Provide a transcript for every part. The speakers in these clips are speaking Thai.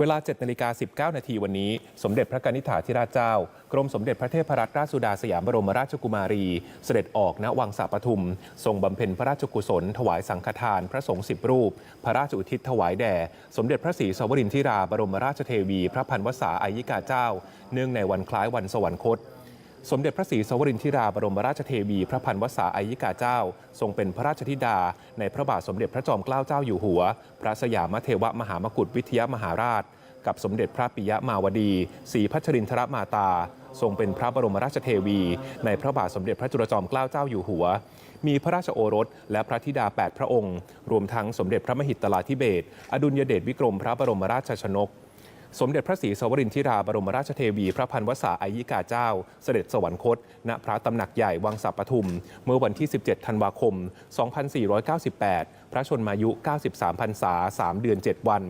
เวลา 7นาฬิกา19 นาทีวันนี้ สมเด็จพระกนิษฐาธิราชเจ้า กรมสมเด็จพระเทพรัตนราชสุดาสยามบรมราชกุมารี เสด็จออกณวังสาปทุม ทรงบำเพ็ญพระราชกุศล ถวายสังฆทานพระสงฆ์สิบรูป พระราชอุทิศถวายแด่ สมเด็จพระศรีสวรินทิราบรมราชเทวี พระพันวษาอายิกาเจ้า เนื่องในวันคล้ายวันสวรรคต สมเด็จพระศรีสวรินทราบรมราชเทวี พระพันวษาอายิกาเจ้า ทรงเป็นพระราชธิดา ในพระบาทสมเด็จพระจอมเกล้าเจ้าอยู่หัว พระสยามเทวมหามกุฏวิทยามหาราช กับสมเด็จพระปิยมาวดีศรีพัชรินทรมาตา ทรงเป็นพระบรมราชเทวี ในพระบาทสมเด็จพระจุลจอมเกล้าเจ้าอยู่หัว มีพระราชโอรส และพระธิดา 8 พระองค์ รวมทั้งสมเด็จพระมหิตลาธิเบศรอดุลยเดชวิกรมพระบรมราชชนก สมเด็จพระศรีสวรินทราบรมราชเทวี พระพันวษาอายิกาเจ้า เสด็จสวรรคต ณพระตำหนักใหญ่วังสัปทุม เมื่อวันที่ 17 ธันวาคม 2498 พระชนมายุ 93 พรรษา 3 เดือน 7 วัน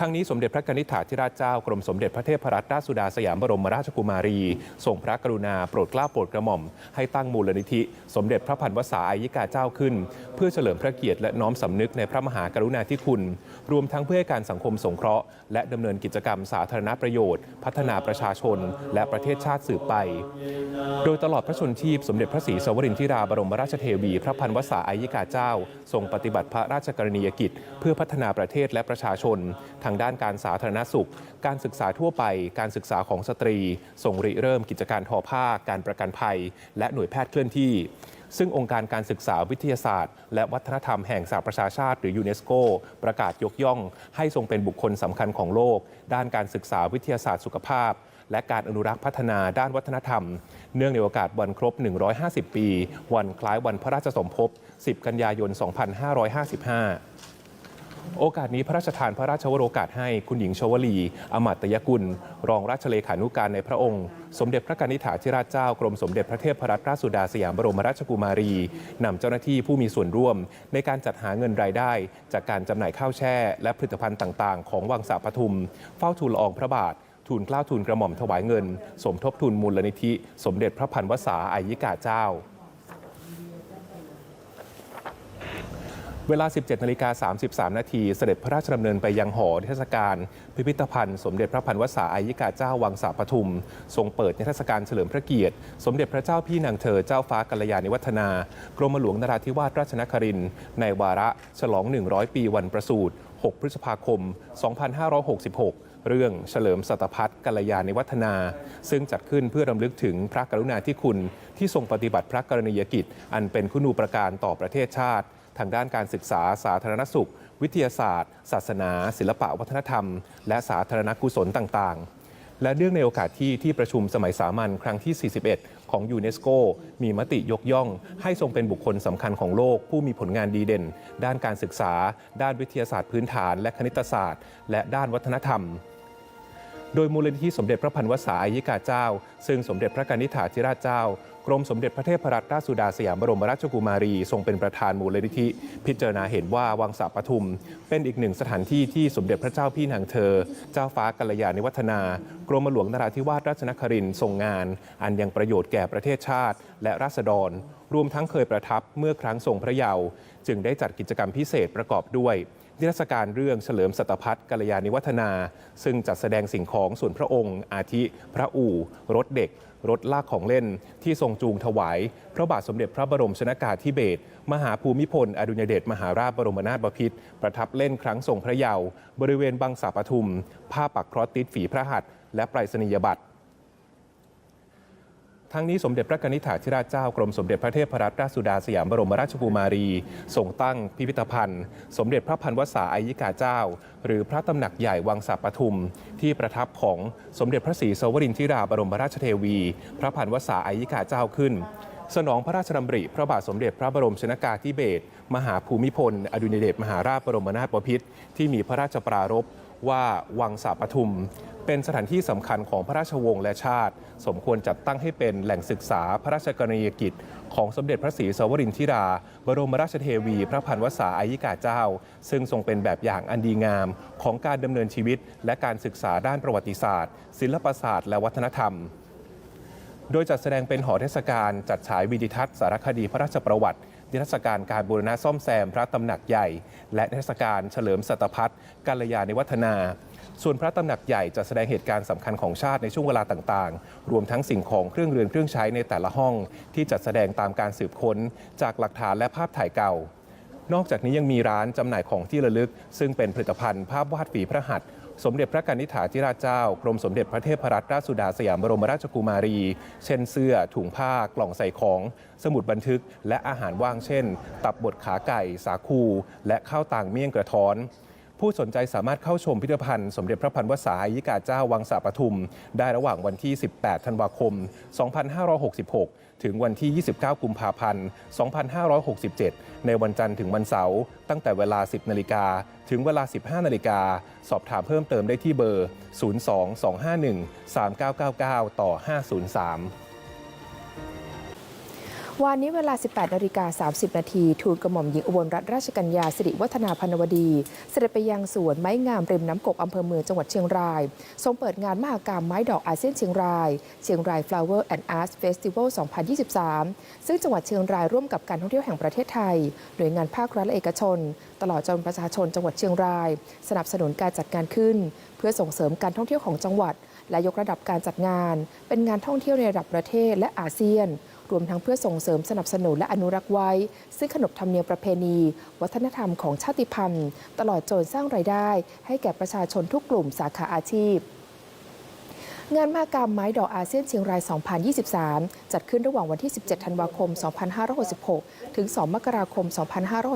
ทั้งนี้สมเด็จพระกนิษฐาธิราชเจ้ากรมสมเด็จพระเทพรัตนราชสุดาสยามบรมราชกุมารีทรงพระกรุณาโปรดเกล้าโปรดกระหม่อม ให้ตั้งมูลนิธิ สมเด็จพระพันวษาอายิกาเจ้าขึ้น เพื่อเฉลิมพระเกียรติและน้อมสำนึกในพระมหากรุณาธิคุณ รวมทั้งเพื่อให้การสังคมสงเคราะห์ และดำเนินกิจกรรมสาธารณประโยชน์ พัฒนาประชาชน และประเทศชาติสืบไป โดยตลอดพระชนชีพสมเด็จพระศรีสวรินทราบรมราชเทวี พระพันวษาอายิกาเจ้าทรงปฏิบัติพระราชกรณียกิจ เพื่อพัฒนาประเทศและประชาชนทางด้านการสาธารณสุข การศึกษาทั่วไป การศึกษาของสตรีทรงริเริ่มกิจการทอผ้า การประกันภัย และหน่วยแพทย์เคลื่อนที่ ซึ่งองค์การการศึกษาวิทยาศาสตร์ และวัฒนธรรมแห่งสหประชาชาติ หรือยูเนสโก ประกาศยกย่อง ให้ทรงเป็นบุคคลสำคัญของโลก ด้านการศึกษาวิทยาศาสตร์สุขภาพและการอนุรักษ์พัฒนาด้านวัฒนธรรม เนื่องในโอกาสวันครบ 150 ปี วันคล้ายวันพระราชสมภพ 10 กันยายน 2555 โอกาสนี้พระราชทานพระราชวโรกาสให้คุณหญิงชวลี อมาตยกุล รองราชเลขานุการในพระองค์ สมเด็จพระกนิษฐาธิราชเจ้ากรมสมเด็จพระเทพรัตนราชสุดาสยามบรมราชกุมารีนำเจ้าหน้าที่ผู้มีส่วนร่วม ในการจัดหาเงินรายได้ จากการจำหน่ายข้าวแช่ และผลิตภัณฑ์ต่าง ๆ ของวังสาปทุม เฝ้าทูลละอองพระบาททูลเกล้าทูลกระหม่อมถวายเงิน สมทบทุนมูลนิธิ สมเด็จพระพันวษาอายิกาเจ้า เวลา 17นาฬิกา33 นาทีเสด็จพระราชดำเนินไปยังหอนิทรรศการ พิพิธภัณฑ์ สมเด็จพระพันวษาอายิกาเจ้าวังสาปทุม ทรงเปิดนิทรรศการเฉลิมพระเกียรติ สมเด็จพระเจ้าพี่นางเธอเจ้าฟ้ากัลยาณิวัฒนา กรมหลวงนราธิวาสราชนครินในวาระฉลอง 100 ปีวันประสูติ 6 พฤษภาคม 2566เรื่องเฉลิมสัตพัฒน์กัลยาณิวัฒนา ซึ่งจัดขึ้นเพื่อรำลึกถึงพระกรุณาธิคุณ ที่ทรงปฏิบัติพระกรณียกิจ อันเป็นคุณูปการต่อประเทศชาติ ทางด้านการศึกษาสาธารณสุข วิทยาศาสตร์ ศาสนา ศิลปะวัฒนธรรม และสาธารณกุศลต่างๆ และเนื่องในโอกาสที่ที่ประชุมสมัยสามัญครั้งที่ 41 ของยูเนสโกมีมติยกย่อง ให้ทรงเป็นบุคคลสำคัญของโลก ผู้มีผลงานดีเด่น ด้านการศึกษา ด้านวิทยาศาสตร์พื้นฐาน และคณิตศาสตร์ และด้านวัฒนธรรม โดยมูลนิธิสมเด็จพระพันวษาอายิกาเจ้า ซึ่งสมเด็จพระกนิษฐาธิราชเจ้า กรมสมเด็จพระเทพรัตนราชสุดาสยามบรมราชกุมารี ทรงเป็นประธานมูลนิธิ พิจารณาเห็นว่าวังสาปทุม เป็นอีกหนึ่งสถานที่ที่สมเด็จพระเจ้าพี่นางเธอ เจ้าฟ้ากัลยาณิวัฒนา กรมหลวงนราธิวาสราชนครินทร์ทรงงาน อันยังประโยชน์แก่ประเทศชาติ และราษฎร รวมทั้งเคยประทับเมื่อครั้งทรงพระเยาว์จึงได้จัดกิจกรรมพิเศษประกอบด้วย นิทรรศการเรื่องเฉลิมสัตพัฒน์กัลยาณิวัฒนา ซึ่งจัดแสดงสิ่งของส่วนพระองค์ อาทิพระอู่ รถเด็ก รถลากของเล่น ที่ทรงจูงถวาย พระบาทสมเด็จพระบรมชนากาธิเบศรมหาภูมิพล อดุลยเดชมหาราชบรมนาถบพิตรประทับเล่นครั้งทรงพระเยาว์บริเวณบางสาปทุม ผ้าปักคราะห์ติดฝีพระหัตถ์และไปรษณียบัตร ทั้งนี้สมเด็จพระกนิษฐาธิราชเจ้ากรมสมเด็จพระเทพรัตนราชสุดาสยามบรมราชกุมารีทรงตั้งพิพิธภัณฑ์ สมเด็จพระพันวษาอายิกาเจ้า หรือพระตำหนักใหญ่วังสัปทุม ที่ประทับของสมเด็จพระศรีสวรินทราบรมราชเทวี พระพันวษาอายิกาเจ้าขึ้น สนองพระราชดำริ พระบาทสมเด็จพระบรมชนากาธิเบศรมหาภูมิพล อดุลยเดชมหาราชบรมนาถบพิตรที่มีพระราชปรารภว่าวังสาปทุม เป็นสถานที่สำคัญของพระราชวงศ์และชาติ สมควรจัดตั้งให้เป็นแหล่งศึกษาพระราชกรณียกิจ ของสมเด็จพระศรีสวรินทรา บรมราชเทวี พระพันวษาอายิกาเจ้า ซึ่งทรงเป็นแบบอย่างอันดีงาม ของการดำเนินชีวิต และการศึกษาด้านประวัติศาสตร์ ศิลปศาสตร์ และวัฒนธรรม โดยจัดแสดงเป็นหอเทศกาลจัดฉายวิดิทัศน์สารคดีพระราชประวัตินิทรรศการการบูรณะซ่อมแซมพระตำหนักใหญ่ และนิทรรศการเฉลิมสัตพัฒน์กัลยาณิวัฒนา ส่วนพระตำหนักใหญ่จะแสดงเหตุการณ์สำคัญของชาติในช่วงเวลาต่างๆ รวมทั้งสิ่งของเครื่องเรือนเครื่องใช้ในแต่ละห้อง ที่จัดแสดงตามการสืบค้น จากหลักฐานและภาพถ่ายเก่า นอกจากนี้ยังมีร้านจำหน่ายของที่ระลึก ซึ่งเป็นผลิตภัณฑ์ภาพวาดฝีพระหัตถ์ สมเด็จพระกนิษฐาธิราชเจ้า กรมสมเด็จพระเทพรัตนราชสุดาสยามบรมราชกุมารี เช่นเสื้อ ถุงผ้ากล่องใส่ของ สมุดบันทึก และอาหารว่างเช่น ตับบดขาไก่ สาคู และข้าวต่างเมี่ยงกระท้อนผู้สนใจสามารถเข้าชมพิพิธภัณฑ์ สมเด็จพระพันวษายิกาเจ้าวังสาปทุม ได้ระหว่างวันที่ 18 ธันวาคม 2566 ถึงวันที่ 29 กุมภาพันธ์ 2567 ในวันจันทร์ถึงวันเสาร์ตั้งแต่เวลา 10 นาฬิกา ถึงเวลา 15 นาฬิกา สอบถามเพิ่มเติมได้ที่เบอร์ 02-251-3999 ต่อ 503 วันนี้เวลา 18นาฬิกา30 นาทีทูลกระหม่อมหญิงอุบลรัตนราชกัญญาสิริวัฒนาพันวดี เสด็จไปยังสวนไม้งามริมน้ำกกอำเภอเมืองจังหวัดเชียงราย ทรงเปิดงานมหกรรมไม้ดอกอาเซียนเชียงราย เชียงราย Flower and Arts Festival 2023 ซึ่งจังหวัดเชียงรายร่วมกับการท่องเที่ยวแห่งประเทศไทย หน่วยงานภาครัฐและเอกชน ตลอดจนประชาชนจังหวัดเชียงราย สนับสนุนการจัดงานขึ้น เพื่อส่งเสริมการท่องเที่ยวของจังหวัด และยกระดับการจัดงาน เป็นงานท่องเที่ยวในระดับประเทศและอาเซียน รวมทั้งเพื่อส่งเสริมสนับสนุนและอนุรักษ์ไว้ ซึ่งขนบธรรมเนียมประเพณี วัฒนธรรมของชาติพันธุ์ ตลอดจนสร้างรายได้ ให้แก่ประชาชนทุกกลุ่มสาขาอาชีพงานมหกรรมไม้ดอกอาเซียนเชียงราย 2023 จัดขึ้นระหว่างวันที่ 17 ธันวาคม 2566 ถึง 2 มกราคม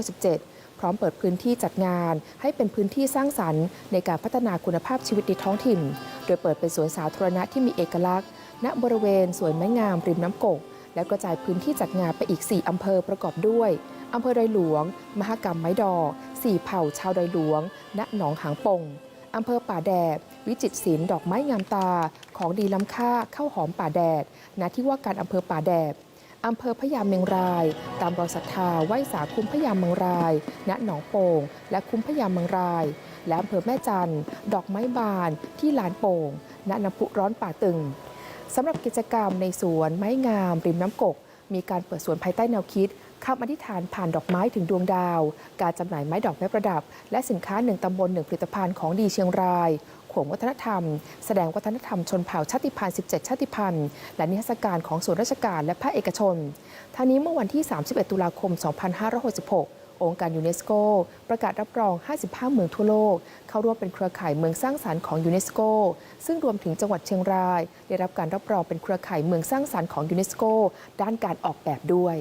2567 พร้อมเปิดพื้นที่จัดงานให้เป็นพื้นที่สร้างสรรค์ในการพัฒนาคุณภาพชีวิตในท้องถิ่น โดยเปิดเป็นสวนสาธารณะที่มีเอกลักษณ์ ณ บริเวณสวนไม้งามริมน้ำกก และกระจายพื้นที่จัดงานไปอีก 4 อำเภอประกอบด้วยอำเภอดอยหลวง มหกรรมไม้ดอกสี่เผ่าชาวดอยหลวง ณ หนองหางปงอำเภอป่าแดด วิจิตรศิลป์ดอกไม้งามตา ของดีล้ำค่าข้าวหอมป่าแดด ณ ที่ว่าการอำเภอป่าแดดอำเภอพญาเมงราย ตามรอยศรัทธาไหว้สาคุ้มพญาเมงราย ณ หนองโป่ง และคุ้มพญาเมงราย และอำเภอแม่จัน ดอกไม้บาน ที่ลานโป่ง ณ น้ำพุร้อนป่าตึง สำหรับกิจกรรมในสวนไม้งาม ริมน้ำกก มีการเปิดสวนภายใต้แนวคิดคำอธิษฐานผ่านดอกไม้ถึงดวงดาว การจำหน่ายไม้ดอกไม้ประดับ และสินค้าหนึ่งตำบลหนึ่งผลิตภัณฑ์ของดีเชียงรายขวงวัฒนธรรม แสดงวัฒนธรรมชนเผ่าชาติพันธุ์ 17 ชาติพันธุ์ และนิทรรศการของส่วนราชการและภาคเอกชนทางนี้เมื่อวันที่ 31 ตุลาคม 2566 องค์การยูเนสโกประกาศรับรอง 55 เมืองทั่วโลก เข้าร่วมเป็นเครือข่ายเมืองสร้างสรรค์ของยูเนสโก ซึ่งรวมถึงจังหวัดเชียงราย ได้รับการรับรองเป็นเครือข่ายเมืองสร้างสรรค์ของยูเนสโก ด้านการออกแบบด้วย